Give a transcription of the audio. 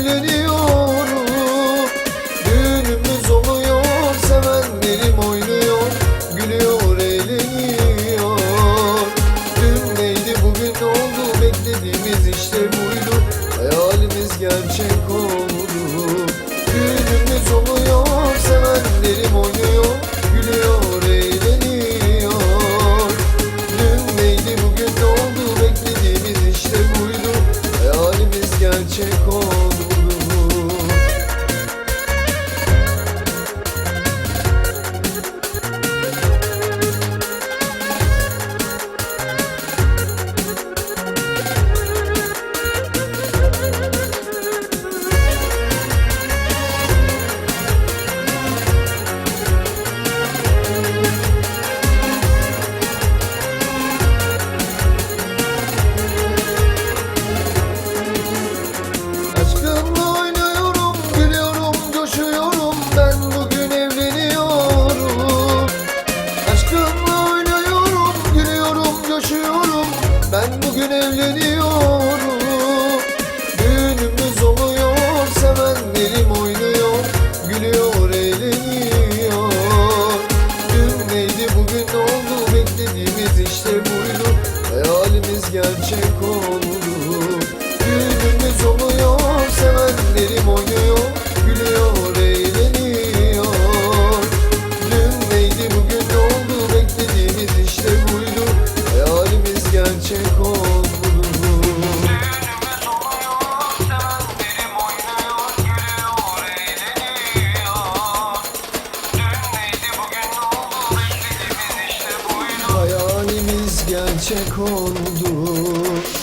Bugün you know gerçek oldu.